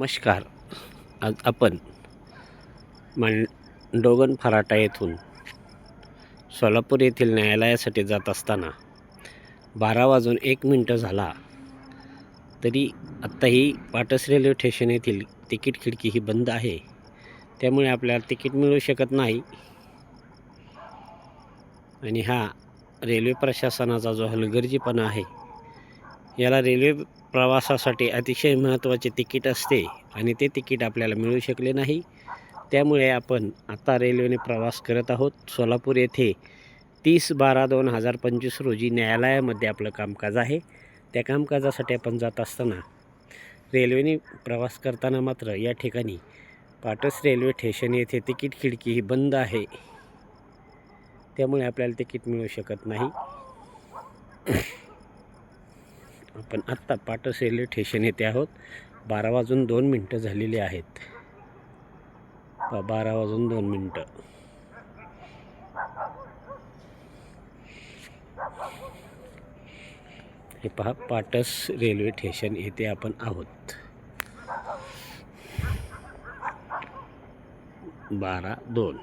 नमस्कार. आज आपण मांडोगन फराटा येथून सोलापूर येथील न्यायालयासाठी जात असताना बारा वाजून एक मिनटं झाला तरी आत्ताही पाटस रेल्वे स्टेशन येथील तिकीट खिडकी ही बंद आहे. त्यामुळे आपल्याला तिकीट मिळू शकत नाही. आणि हा रेल्वे प्रशासनाचा जो हलगर्जीपणा आहे याला रेल्वे प्रवासासाठी अतिशय महत्त्वाचे तिकीट असते आणि ते तिकीट आपल्याला मिळू शकले नाही. त्यामुळे आपण आता रेल्वेने प्रवास करत आहोत. सोलापूर येथे तीस बारा दोन हजार पंचवीस रोजी न्यायालयामध्ये आपलं कामकाज आहे. त्या कामकाजासाठी आपण जात असताना रेल्वेने प्रवास करताना मात्र या ठिकाणी पाटस रेल्वे स्टेशन येथे तिकीट खिडकी ही बंद आहे. त्यामुळे आपल्याला तिकीट मिळू शकत नाही. आपण आत्ता पाटस रेल्वे स्टेशन येथे आहोत. बारा वाजून दोन मिनटं झालेली आहेत. बारा वाजून दोन मिनटं. हे पहा पाटस रेल्वे स्टेशन येथे आपण आहोत. बारा दोन.